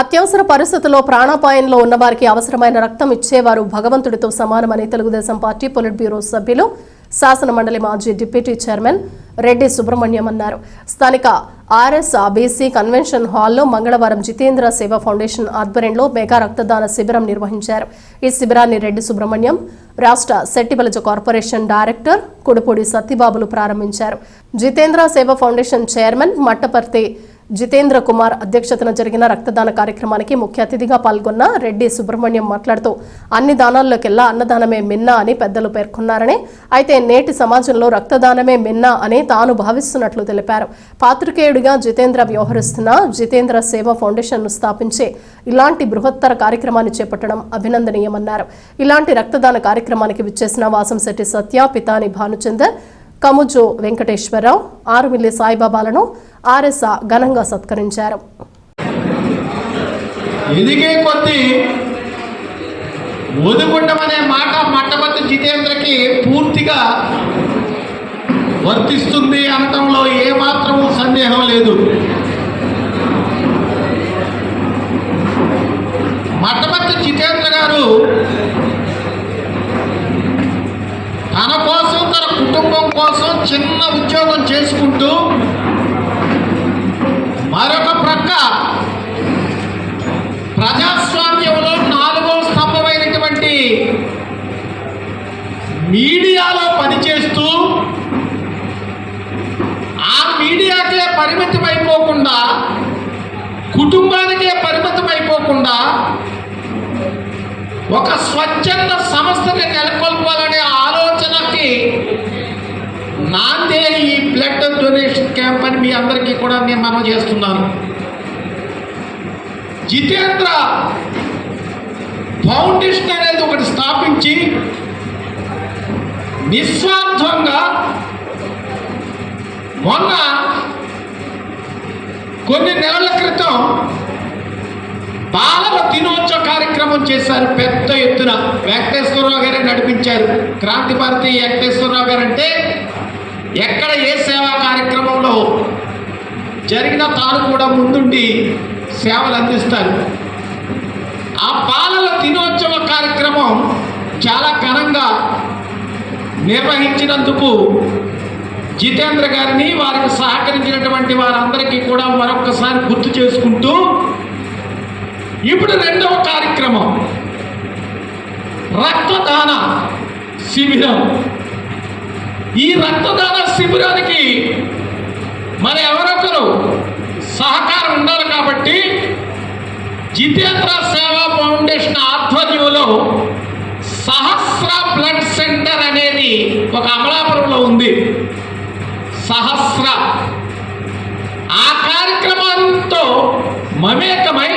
అత్యవసర పరిస్థితుల్లో ప్రాణాపాయంలో ఉన్న వారికి అవసరమైన రక్తం ఇచ్చేవారు భగవంతుడితో సమానమని తెలుగుదేశం పార్టీ పొలిట్ బ్యూరో సభ్యులు శాసన మండలి మాజీ డిప్యూటీ చైర్మన్ రెడ్డి సుబ్రహ్మణ్యం అన్నారు. స్థానిక ఆర్ఎస్ బీసీ కన్వెన్షన్ హాల్లో మంగళవారం జితేంద్ర సేవా ఫౌండేషన్ ఆధ్వర్యంలో మెగా రక్తదాన శిబిరం నిర్వహించారు. ఈ శిబిరాన్ని రెడ్డి సుబ్రహ్మణ్యం రాష్ట్ర సెట్టిబలజ కార్పొరేషన్ డైరెక్టర్ కుడుపూడి సత్యబాబులు ప్రారంభించారు. జితేంద్ర సేవా ఫౌండేషన్ చైర్మన్ మట్టపర్తి జితేంద్ర కుమార్ అధ్యక్షతన జరిగిన రక్తదాన కార్యక్రమానికి ముఖ్య అతిథిగా పాల్గొన్న రెడ్డి సుబ్రహ్మణ్యం మాట్లాడుతూ అన్ని దానాల్లోకెల్లా అన్నదానమే మిన్నా అని పెద్దలు పేర్కొన్నారని. అయితే నేటి సమాజంలో రక్తదానమే మిన్నా అని తాను భావిస్తున్నట్లు తెలిపారు. పాత్రికేయుడిగా జితేంద్ర వ్యవహరిస్తున్న జితేంద్ర సేవ ఫౌండేషన్ను స్థాపించి ఇలాంటి బృహత్తర కార్యక్రమాన్ని చేపట్టడం అభినందనీయమన్నారు. ఇలాంటి రక్తదాన కార్యక్రమానికి విచ్చేసిన వాసంశెట్టి సత్య పితాని భానుచందర్ కముజు వెంకటేశ్వరరావు ఆరుమిల్లి సాయిబాబాలను ఆర్ఎస్ఆ ఘనంగా సత్కరించారు. ఎదిగే కొద్దీ ఒదుకుండం అనే మాట మట్టబద్ద జితేంద్రకి పూర్తిగా వర్తిస్తుంది అనటంలో ఏమాత్రము సందేహం లేదు. కుటుంబం కోసం చిన్న ఉద్యోగం చేసుకుంటూ మరొక ప్రక్క ప్రజాస్వామ్యంలో నాలుగో స్తంభమైనటువంటి మీడియాలో పనిచేస్తూ ఆ మీడియాకే పరిమితం అయిపోకుండా కుటుంబానికే పరిమితం అయిపోకుండా ఒక స్వచ్ఛంద సంస్థని నెలకొల్పాలనే మీ అందరికీ కూడా నేను మనం చేస్తున్నాను. జితేంద్ర ఫౌండేషన్ అనేది ఒకటి స్థాపించి నిస్వార్థంగా మొన్న కొన్ని నెలల క్రితం బాలల దినోత్సవ కార్యక్రమం చేశారు పెద్ద ఎత్తున. వెంకటేశ్వరరావు గారే నడిపించారు. క్రాంతి భారతి వెంకటేశ్వరరావు గారు అంటే ఎక్కడ ఏ సేవా కార్యక్రమంలో జరిగిన తాను కూడా ముందుండి సేవలు అందిస్తారు. ఆ పాలల దినోత్సవ కార్యక్రమం చాలా ఘనంగా నిర్వహించినందుకు జితేంద్ర గారిని వారికి సహకరించినటువంటి వారందరికీ కూడా మరొకసారి గుర్తు చేసుకుంటూ ఇప్పుడు రెండవ కార్యక్రమం రక్తదాన శిబిరం. ఈ రక్తదాన శిబిరానికి మరి ఎవరొకరు సహకారం ఉండాలి కాబట్టి జితేంద్ర సేవా ఫౌండేషన్ ఆధ్వర్యంలో సహస్ర బ్లడ్ సెంటర్ అనేది ఒక అమలాపురంలో ఉంది. సహస్ర. ఆ కార్యక్రమంతో మమేకమై